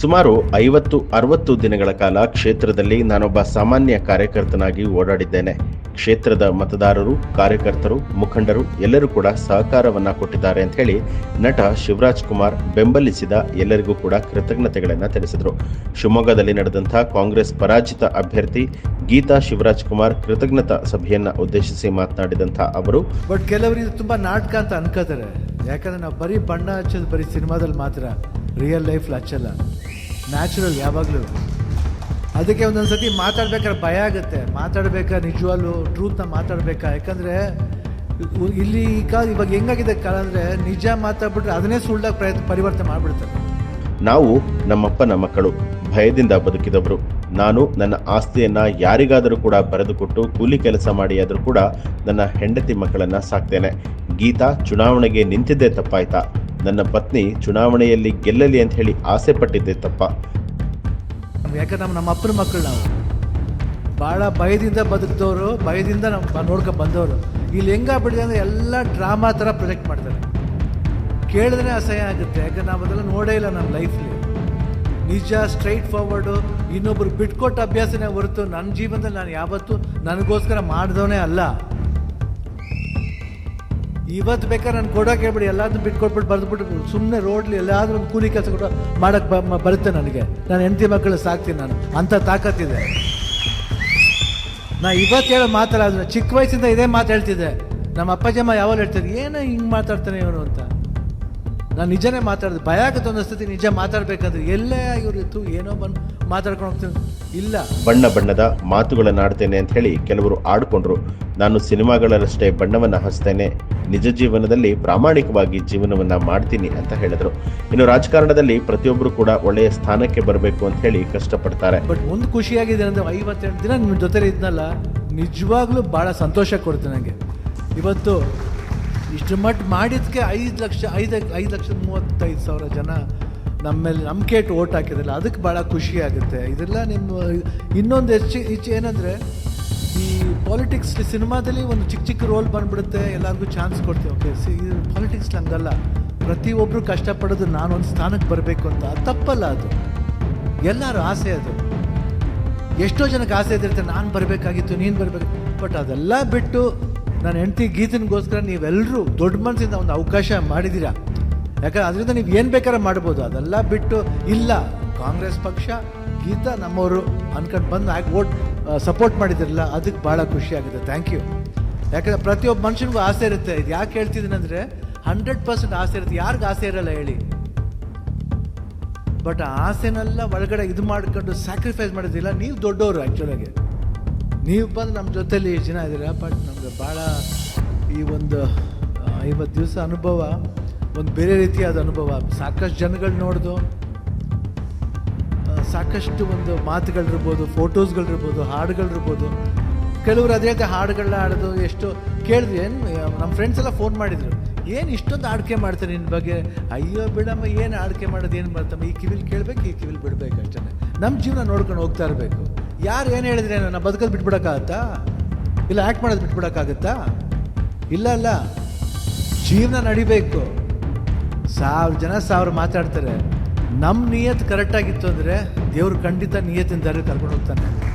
ಸುಮಾರು ಐವತ್ತು, ಅರವತ್ತು ದಿನಗಳ ಕಾಲ ಕ್ಷೇತ್ರದಲ್ಲಿ ನಾನೊಬ್ಬ ಸಾಮಾನ್ಯ ಕಾರ್ಯಕರ್ತನಾಗಿ ಓಡಾಡಿದ್ದೇನೆ. ಕ್ಷೇತ್ರದ ಮತದಾರರು, ಕಾರ್ಯಕರ್ತರು, ಮುಖಂಡರು ಎಲ್ಲರೂ ಕೂಡ ಸಹಕಾರವನ್ನ ಕೊಟ್ಟಿದ್ದಾರೆ ಅಂತ ಹೇಳಿ ನಟ ಶಿವರಾಜ್ ಕುಮಾರ್ ಬೆಂಬಲಿಸಿದ ಎಲ್ಲರಿಗೂ ಕೂಡ ಕೃತಜ್ಞತೆಗಳನ್ನು ತಿಳಿಸಿದರು. ಶಿವಮೊಗ್ಗದಲ್ಲಿ ನಡೆದಂತಹ ಕಾಂಗ್ರೆಸ್ ಪರಾಜಿತ ಅಭ್ಯರ್ಥಿ ಗೀತಾ ಶಿವರಾಜ್ ಕುಮಾರ್ ಕೃತಜ್ಞತಾ ಸಭೆಯನ್ನ ಉದ್ದೇಶಿಸಿ ಮಾತನಾಡಿದಂಥ ಅವರು ಬಟ್ ಕೆಲವರಿಗೆ ತುಂಬ ನಾಟಕ ಅಂತ ಅನ್ಕೋತಾರೆ. ಯಾಕಂದ್ರೆ ನಾವು ಬರೀ ಬಣ್ಣ ಹಚ್ಚೋದು ಬರೀ ಸಿನಿಮಾದಲ್ಲಿ ಮಾತ್ರ ರಿಯಲ್ ಲೈಫ್ಲಿ ಹಚ್ಚಲ್ಲ. ನ್ಯಾಚುರಲ್ ಯಾವಾಗಲೂ. ಅದಕ್ಕೆ ಒಂದೊಂದು ಸತಿ ಮಾತಾಡ್ಬೇಕಾದ್ರೆ ಭಯ ಆಗುತ್ತೆ. ಮಾತಾಡಬೇಕಾ ನಿಜವಾಗ್ಲೂ ಟ್ರೂತ್ನ ಮಾತಾಡಬೇಕಾ? ಯಾಕಂದರೆ ಇಲ್ಲಿ ಈ ಕಾಲ ಇವಾಗ ಹೆಂಗಾಗಿದೆ ಕಾಲ ಅಂದರೆ ನಿಜ ಮಾತಾಡ್ಬಿಟ್ರೆ ಅದನ್ನೇ ಸುಳ್ಳಾಗಿ ಪ್ರಯತ್ನ ಪರಿವರ್ತನೆ ಮಾಡಿಬಿಡ್ತಾರೆ ನಾವು ನಮ್ಮಪ್ಪನ ಮಕ್ಕಳು ಭಯದಿಂದ ಬದುಕಿದವರು. ನಾನು ನನ್ನ ಆಸ್ತಿಯನ್ನು ಯಾರಿಗಾದರೂ ಕೂಡ ಬರೆದುಕೊಟ್ಟು ಕೂಲಿ ಕೆಲಸ ಮಾಡಿ ಆದರೂ ಕೂಡ ನನ್ನ ಹೆಂಡತಿ ಮಕ್ಕಳನ್ನ ಸಾಕ್ತೇನೆ. ಗೀತಾ ಚುನಾವಣೆಗೆ ನಿಂತಿದ್ದೇ ತಪ್ಪಾಯ್ತಾ? ನನ್ನ ಪತ್ನಿ ಚುನಾವಣೆಯಲ್ಲಿ ಗೆಲ್ಲಲಿ ಅಂತ ಹೇಳಿ ಆಸೆ ಪಟ್ಟಿದ್ದೆ ತಪ್ಪ. ಯಾಕಂದ್ರೆ ನಮ್ಮ ನಮ್ಮ ಅಪ್ಪನ ಮಕ್ಕಳು ನಾವು. ಭಾಳ ಭಯದಿಂದ ಬದುಕಿದವರು, ಭಯದಿಂದ ನಾವು ನೋಡ್ಕೊ ಬಂದವರು. ಇಲ್ಲಿ ಹೆಂಗಾಗ್ಬಿಟ್ಟಿದೆ ಅಂದರೆ ಎಲ್ಲ ಡ್ರಾಮಾ ಥರ ಪ್ರೊಜೆಕ್ಟ್ ಮಾಡ್ತಾರೆ. ಕೇಳಿದ್ರೆ ಅಸಹ್ಯ ಆಗುತ್ತೆ. ಯಾಕಂದ್ರೆ ನಾವು ಅದೆಲ್ಲ ನೋಡೇ ಇಲ್ಲ ನಮ್ಮ ಲೈಫ್ಲಿ ನಿಜ ಸ್ಟ್ರೈಟ್ ಫಾರ್ವರ್ಡು ಇನ್ನೊಬ್ರು ಬಿಟ್ಕೊಟ್ಟ ಅಭ್ಯಾಸನೇ ಹೊರತು ನನ್ನ ಜೀವನದಲ್ಲಿ ನಾನು ಯಾವತ್ತೂ ನನಗೋಸ್ಕರ ಮಾಡಿದವನೇ ಅಲ್ಲ. ಇವತ್ತು ಬೇಕಾದ್ರೆ ನಾನು ಕೊಡೋಕೆ ಹೇಳ್ಬಿಡಿ ಎಲ್ಲಾದ್ರೂ ಬಿಟ್ಕೊಟ್ಬಿಟ್ಟು ಬರೆದ್ಬಿಟ್ಟು ಸುಮ್ಮನೆ ರೋಡ್ಲಿ ಎಲ್ಲಾದ್ರೂ ಒಂದು ಕೂಲಿ ಕೆಲಸ ಕೂಡ ಮಾಡೋಕ್ಕೆ ಬ ಬರುತ್ತೆ ನನಗೆ. ನಾನು ಹೆಂಡತಿ ಮಕ್ಕಳು ಸಾಕ್ತೀನಿ ನಾನು ಅಂಥ ತಾಕತ್ತಿದೆ ನಾ ಇವತ್ತು ಹೇಳೋ ಮಾತಾಡೋದು ಚಿಕ್ಕ ವಯಸ್ಸಿಂದ ಇದೇ ಮಾತು ಹೇಳ್ತಿದ್ದೆ. ನಮ್ಮ ಅಪ್ಪಾಜಮ್ಮ ಯಾವಾಗ ಹೇಳ್ತಾರೆ ಏನೋ ಹಿಂಗೆ ಮಾತಾಡ್ತಾನೆ ಇವನು ಅಂತ. ನಾನು ನಿಜನೇ ಮಾತಾಡೋದು ಭಯ ಆಗುತ್ತೆ ಒಂದೊಂದು ಸ್ಥಿತಿ ನಿಜ ಮಾತಾಡ್ಬೇಕಂದ್ರೆ ಎಲ್ಲೇ ಇವ್ರು ಇತ್ತು ಏನೋ ಬಂದು ಮಾತಾಡ್ಕೊಂಡು ಹೋಗ್ತೀನಿ. ಇಲ್ಲ. ಬಣ್ಣ ಬಣ್ಣದ ಮಾತುಗಳನ್ನಾಡ್ತೇನೆ ಅಂತ ಹೇಳಿ ಕೆಲವರು ಆಡ್ಕೊಂಡ್ರು. ನಾನು ಸಿನಿಮಾಗಳಲ್ಲಷ್ಟೇ ಬಣ್ಣವನ್ನು ಹಚ್ತೇನೆ. ನಿಜ ಜೀವನದಲ್ಲಿ ಪ್ರಾಮಾಣಿಕವಾಗಿ ಜೀವನವನ್ನು ಮಾಡ್ತೀನಿ ಅಂತ ಹೇಳಿದ್ರು. ಇನ್ನು ರಾಜಕಾರಣದಲ್ಲಿ ಪ್ರತಿಯೊಬ್ಬರು ಕೂಡ ಒಳ್ಳೆಯ ಸ್ಥಾನಕ್ಕೆ ಬರಬೇಕು ಅಂತ ಹೇಳಿ ಕಷ್ಟಪಡ್ತಾರೆ. ಬಟ್ ಒಂದು ಖುಷಿಯಾಗಿದೆ ಅಂದರೆ ಐವತ್ತೆರಡು ದಿನ ನಿಮ್ಮ ಜೊತೆ ಇದ್ನಲ್ಲ ನಿಜವಾಗ್ಲೂ ಭಾಳ ಸಂತೋಷ ಕೊಡ್ತೀನಿ ನನಗೆ ಇವತ್ತು ಇಷ್ಟು ಮಟ್ಟ ಮಾಡಿದ್ದಕ್ಕೆ ಐದು ಲಕ್ಷ, ಐದು ಐದು ಲಕ್ಷದ ಮೂವತ್ತೈದು ಸಾವಿರ ಜನ ನಮ್ಮ ಮೇಲೆ ಇಟ್ಟು ಓಟ್ ಹಾಕಿದ್ರಲ್ಲ, ಅದಕ್ಕೆ ಭಾಳ ಖುಷಿ ಆಗುತ್ತೆ. ಇದೆಲ್ಲ ನಿಮ್ಮ, ಇನ್ನೊಂದು ಹೆಚ್ಚು ಹೆಚ್ಚು ಏನಂದರೆ, ಈ ಪಾಲಿಟಿಕ್ಸ್ ಸಿನಿಮಾದಲ್ಲಿ ಒಂದು ಚಿಕ್ಕ ಚಿಕ್ಕ ರೋಲ್ ಬಂದುಬಿಡುತ್ತೆ, ಎಲ್ಲರಿಗೂ ಚಾನ್ಸ್ ಕೊಡ್ತೀವಿ. ಓಕೆ ಸಿ ಪಾಲಿಟಿಕ್ಸ್ ಹಂಗಲ್ಲ. ಪ್ರತಿಯೊಬ್ಬರು ಕಷ್ಟಪಡೋದು ನಾನೊಂದು ಸ್ಥಾನಕ್ಕೆ ಬರಬೇಕು ಅಂತ, ಅದು ತಪ್ಪಲ್ಲ ಅದು. ಎಲ್ಲರೂ ಆಸೆ ಅದು. ಎಷ್ಟೋ ಜನಕ್ಕೆ ಆಸೆ ಇದಿರುತ್ತೆ ನಾನು ಬರಬೇಕಾಗಿತ್ತು, ನೀನು ಬರಬೇಕು. ಬಟ್ ಅದೆಲ್ಲ ಬಿಟ್ಟು ನನ್ನ ಹೆಂಡತಿ ಗೀತನಿಗೋಸ್ಕರ ನೀವೆಲ್ಲರೂ ದೊಡ್ಡ ಮನಸ್ಸಿಂದ ಒಂದು ಅವಕಾಶ ಮಾಡಿದ್ದೀರಾ? ಯಾಕಂದ್ರೆ ಅದರಿಂದ ನೀವು ಏನು ಬೇಕಾದ್ರೆ ಮಾಡ್ಬೋದು. ಅದೆಲ್ಲ ಬಿಟ್ಟು ಇಲ್ಲ, ಕಾಂಗ್ರೆಸ್ ಪಕ್ಷ ಗೀತಾ ನಮ್ಮವರು ಅನ್ಕೊಂಡು ಬಂದು ಆಗಿ ಓಟ್ ಸಪೋರ್ಟ್ ಮಾಡಿದಿರಲ್ಲ, ಅದಕ್ಕೆ ಭಾಳ ಖುಷಿ ಆಗುತ್ತೆ. ಥ್ಯಾಂಕ್ ಯು ಯಾಕಂದ್ರೆ ಪ್ರತಿಯೊಬ್ಬ ಮನುಷ್ಯನಿಗೂ ಆಸೆ ಇರುತ್ತೆ. ಇದು ಯಾಕೆ ಹೇಳ್ತಿದ್ದೀನಿ ಅಂದರೆ ಹಂಡ್ರೆಡ್ ಪರ್ಸೆಂಟ್ ಆಸೆ ಇರುತ್ತೆ. ಯಾರಿಗೂ ಆಸೆ ಇರಲ್ಲ ಹೇಳಿ. ಬಟ್ ಆಸೆನೆಲ್ಲ ಒಳಗಡೆ ಇದು ಮಾಡ್ಕೊಂಡು ಸ್ಯಾಕ್ರಿಫೈಸ್ ಮಾಡೋದಿಲ್ಲ ನೀವು ದೊಡ್ಡವರು ಆ್ಯಕ್ಚುಲಾಗಿ ನೀವು ಬಂದು ನಮ್ಮ ಜೊತೆಯಲ್ಲಿ ಎಷ್ಟು ಜನ ಇದ್ದೀರಾ ಬಟ್ ನಮಗೆ ಭಾಳ ಈ ಒಂದು ಐವತ್ತು ದಿವಸ ಅನುಭವ, ಒಂದು ಬೇರೆ ರೀತಿಯಾದ ಅನುಭವ. ಸಾಕಷ್ಟು ಜನಗಳು ನೋಡ್ದು ಸಾಕಷ್ಟು ಒಂದು ಮಾತುಗಳಿರ್ಬೋದು, ಫೋಟೋಸ್ಗಳಿರ್ಬೋದು, ಹಾಡುಗಳಿರ್ಬೋದು. ಕೆಲವರು ಅದೇ ರೀತಿ ಹಾಡುಗಳನ್ನ ಹಾಡೋದು ಎಷ್ಟು ಕೇಳಿದ್ರು ಏನು ನಮ್ಮ ಫ್ರೆಂಡ್ಸ್ ಎಲ್ಲ ಫೋನ್ ಮಾಡಿದರು. ಏನು ಇಷ್ಟೊಂದು ಆಡಿಕೆ ಮಾಡ್ತಾರೆ ನಿನ್ನ ಬಗ್ಗೆ? ಅಯ್ಯೋ ಬಿಡಮ್ಮ, ಏನು ಆಡಿಕೆ ಮಾಡೋದು, ಏನು ಮಾಡ್ತಮ್ಮ? ಈ ಕಿವಿಲಿ ಕೇಳಬೇಕು, ಈ ಕಿವಿಲಿ ಬಿಡಬೇಕು ಅಷ್ಟೇ. ನಮ್ಮ ಜೀವನ ನೋಡ್ಕೊಂಡು ಹೋಗ್ತಾ ಇರಬೇಕು. ಯಾರು ಏನು ಹೇಳಿದ್ರೆ ನನ್ನ ಬದುಕೋದು ಬಿಟ್ಬಿಡೋಕ್ಕಾಗತ್ತಾ? ಇಲ್ಲ ಆ್ಯಕ್ಟ್ ಮಾಡೋದು ಬಿಟ್ಬಿಡೋಕ್ಕಾಗತ್ತಾ? ಇಲ್ಲ, ಅಲ್ಲ. ಜೀವನ ನಡಿಬೇಕು. ಸಾವಿರ ಜನ ಸಾವಿರ ಮಾತಾಡ್ತಾರೆ. ನಮ್ಮ ನಿಯತ್ ಕರೆಕ್ಟಾಗಿತ್ತು ಅಂದರೆ ದೇವ್ರು ಖಂಡಿತ ನಿಯತ್ತಿನ ದಾರಿ ಕರ್ಕೊಂಡು ಹೋಗ್ತಾನೆ.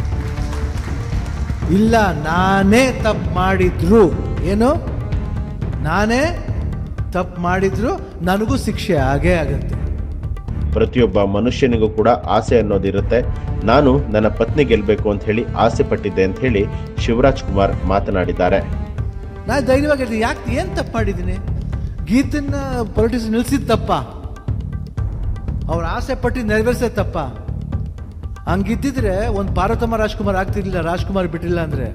ಇಲ್ಲ, ನಾನೇ ತಪ್ಪು ಮಾಡಿದ್ರು. ಏನು? ನಾನೇ ತಪ್ಪು ಮಾಡಿದ್ರು. ನನಗೂ ಶಿಕ್ಷೆ ಆಗೇ ಆಗುತ್ತೆ. ಪ್ರತಿಯೊಬ್ಬ ಮನುಷ್ಯನಿಗೂ ಕೂಡ ಆಸೆ ಅನ್ನೋದಿರುತ್ತೆ. ನಾನು ನನ್ನ ಪತ್ನಿ ಗೆಲ್ಲಬೇಕು ಅಂತ ಹೇಳಿ ಆಸೆ ಪಟ್ಟಿದ್ದೆ ಅಂತ ಹೇಳಿ ಶಿವರಾಜ್ ಕುಮಾರ್ ಮಾತನಾಡಿದ್ದಾರೆ. ನಾನು ಧೈರ್ಯವಾಗಿ ಯಾಕೆ ಏನು ತಪ್ಪು ಗೀತನ್ನ ಪೊಲಿಟಿಕ್ಸ್ ನಿಲ್ಸಿದ ತಪ್ಪ. ಅವ್ರ ಆಸೆ ಪಟ್ಟು ನೆರವೇರಿಸೋದು ತಪ್ಪ. ಹಂಗಿದ್ದಿದ್ರೆ ಒಂದು ಪಾರ್ವತಮ್ಮ ರಾಜ್ಕುಮಾರ್ ಆಗ್ತಿರ್ಲಿಲ್ಲ, ರಾಜ್ಕುಮಾರ್ ಬಿಟ್ಟಿಲ್ಲ ಅಂದ್ರೆ.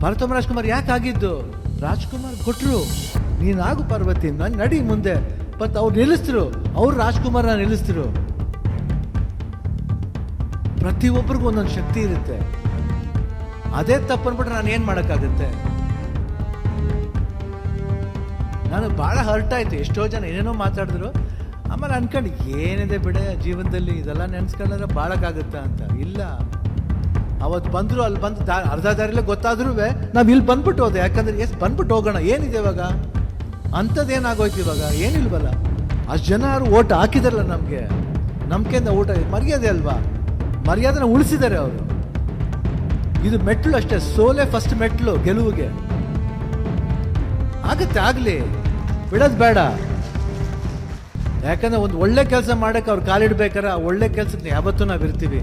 ಪಾರ್ವತಮ್ಮ ರಾಜ್ಕುಮಾರ್ ಯಾಕೆ ಆಗಿದ್ದು? ರಾಜ್ಕುಮಾರ್ ಕೊಟ್ರು. ನೀನಾಗು ಪಾರ್ವತಿ, ನಾನು ನಡಿ ಮುಂದೆ. ಬಟ್ ಅವ್ರು ನಿಲ್ಲಿಸ್ತಿರು. ಅವ್ರು ರಾಜ್ಕುಮಾರ್ನ ಪ್ರತಿ ಪ್ರತಿಯೊಬ್ಬರಿಗೂ ಒಂದೊಂದು ಶಕ್ತಿ ಇರುತ್ತೆ. ಅದೇ ತಪ್ಪನ್ಬಿಟ್ರೆ ನಾನು ಏನು ಮಾಡೋಕ್ಕಾಗುತ್ತೆ? ನಾನು ಭಾಳ ಹರ್ಟ್ ಆಯ್ತು. ಎಷ್ಟೋ ಜನ ಏನೇನೋ ಮಾತಾಡಿದ್ರು. ಆಮೇಲೆ ಅನ್ಕೊಂಡು, ಏನಿದೆ ಬಿಡೆ, ಜೀವನದಲ್ಲಿ ಇದೆಲ್ಲ ನೆನೆಸ್ಕೊಂಡ್ರೆ ಬಾಳಕ್ಕಾಗುತ್ತಾ ಅಂತ. ಇಲ್ಲ. ಅವತ್ತು ಬಂದ್ರು, ಅಲ್ಲಿ ಬಂದು ದಾ ಅರ್ಧ ದಾರಿಲೇ ಗೊತ್ತಾದ್ರೂ ನಾವು ಇಲ್ಲಿ ಬಂದ್ಬಿಟ್ಟು ಹೋದೆ. ಯಾಕಂದ್ರೆ, ಎಸ್, ಬಂದ್ಬಿಟ್ಟು ಹೋಗೋಣ. ಏನಿದೆ ಇವಾಗ? ಅಂಥದ್ದೇನಾಗೋಯ್ತು ಇವಾಗ? ಏನಿಲ್ವಲ್ಲ? ಅಷ್ಟು ಜನ ಯಾರು ಓಟ್ ಹಾಕಿದಾರಲ್ಲ ನಮಗೆ. ನಂಬಿಕೆಯಿಂದ ಊಟ ಮರ್ಯಾದೆ ಅಲ್ವಾ? ಮರ್ಯಾದೆನ ಉಳಿಸಿದ್ದಾರೆ ಅವರು. ಇದು ಮೆಟ್ಲು ಅಷ್ಟೇ, ಸೋಲೆ ಫಸ್ಟ್ ಮೆಟ್ಲು ಗೆಲುವಿಗೆ. ಆಗತ್ತೆ, ಆಗಲಿ. ಬಿಡೋದು ಬೇಡ. ಯಾಕಂದ್ರೆ ಒಂದು ಒಳ್ಳೆ ಕೆಲಸ ಮಾಡೋಕ್ಕೆ ಅವ್ರು ಕಾಲಿಡ್ಬೇಕಾರೆ ಆ ಒಳ್ಳೆ ಕೆಲಸಕ್ಕೆ ಯಾವತ್ತೂ ನಾವು ಇರ್ತೀವಿ.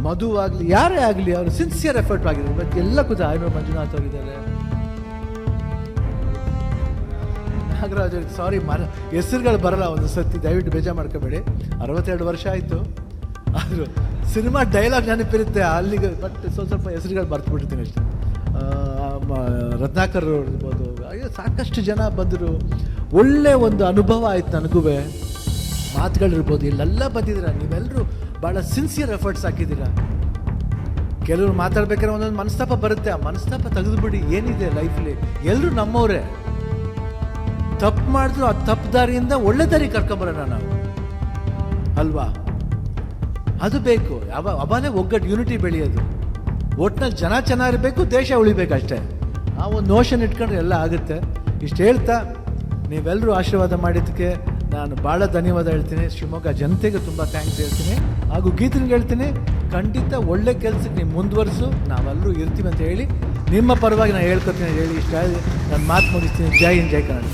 ಮಧು ಆಗಲಿ, ಯಾರೇ ಆಗಲಿ, ಅವರು ಸಿನ್ಸಿಯರ್ ಎಫರ್ಟ್ ಆಗಿದೆ ಬಟ್ ಎಲ್ಲ ಕೂತ ಆಯ್ಮೆ ಮಂಜುನಾಥ್ ಅವರಿದ್ದಾರೆ. ನಾಗರಾಜ್ ಸಾರಿ ಮರ, ಹೆಸರುಗಳು ಬರಲ್ಲ ಒಂದು ಸತಿ ದಯವಿಟ್ಟು ಬೇಜಾರು ಮಾಡ್ಕೋಬೇಡಿ. ಅರವತ್ತೆರಡು ವರ್ಷ ಆಯಿತು. ಆದರೂ ಸಿನಿಮಾ ಡೈಲಾಗ್ ನೆನಪಿರುತ್ತೆ, ಅಲ್ಲಿಗೆ ಬಟ್ ಸ್ವಲ್ಪ ಸ್ವಲ್ಪ ಹೆಸರುಗಳು ಬಿಡ್ತೀನಿ ಅಷ್ಟೇ. ರತ್ನಾಕರ್ ಇರ್ಬೋದು, ಅಯ್ಯೋ, ಸಾಕಷ್ಟು ಜನ ಬಂದರು. ಒಳ್ಳೆ ಒಂದು ಅನುಭವ ಆಯ್ತು ನನಗೂ. ಮಾತುಗಳಿರ್ಬೋದು ಇಲ್ಲೆಲ್ಲ ಬಂದಿದ್ದೀರ? ನೀವೆಲ್ಲರೂ ಭಾಳ ಸಿನ್ಸಿಯರ್ ಎಫರ್ಟ್ಸ್ ಹಾಕಿದ್ದೀರಾ? ಕೆಲವರು ಮಾತಾಡ್ಬೇಕಾದ್ರೆ ಒಂದೊಂದು ಮನಸ್ತಾಪ ಬರುತ್ತೆ. ಆ ಮನಸ್ತಾಪ ತೆಗೆದುಬಿಡಿ, ಏನಿದೆ ಲೈಫ್ಲಿ ಎಲ್ಲರೂ ನಮ್ಮವರೇ. ತಪ್ಪು ಮಾಡಿದ್ರು ಆ ತಪ್ಪು ದಾರಿಯಿಂದ ಒಳ್ಳೆ ದಾರಿ ಕರ್ಕೊಂಬರೋಣ ನಾವು. ಅಲ್ವಾ? ಅದು ಬೇಕು. ಅವ ಅವಾಗಲೇ ಒಗ್ಗಟ್ಟು ಯೂನಿಟಿ ಬೆಳೆಯೋದು. ಒಟ್ಟಿನಲ್ಲಿ ಜನ ಚೆನ್ನಾಗಿರಬೇಕು, ದೇಶ ಉಳಿಬೇಕು ಅಷ್ಟೇ. ಆ ಒಂದು ನೋಷನ್ ಇಟ್ಕೊಂಡ್ರೆ ಎಲ್ಲ ಆಗುತ್ತೆ. ಇಷ್ಟು ಹೇಳ್ತಾ ನೀವೆಲ್ಲರೂ ಆಶೀರ್ವಾದ ಮಾಡಿದ್ದಕ್ಕೆ ನಾನು ಭಾಳ ಧನ್ಯವಾದ ಹೇಳ್ತೀನಿ. ಶಿವಮೊಗ್ಗ ಜನತೆಗೆ ತುಂಬ ಥ್ಯಾಂಕ್ಸ್ ಹೇಳ್ತೀನಿ. ಹಾಗೂ ಗೀತನಿಗೆ ಹೇಳ್ತೀನಿ. ಖಂಡಿತ ಒಳ್ಳೆ ಕೆಲಸಕ್ಕೆ ನೀವು ಮುಂದುವರಿಸು, ನಾವೆಲ್ಲರೂ ಇರ್ತೀವಿ ಅಂತ ಹೇಳಿ, ನಿಮ್ಮ ಪರವಾಗಿ ನಾನು ಹೇಳ್ಕೊತೀನಿ ಹೇಳಿ, ಇಷ್ಟ ನಾನು ಮಾತು ಮುಗಿಸ್ತೀನಿ. ಜೈ ಇನ್ ಜೈ ಕನ್ನಡ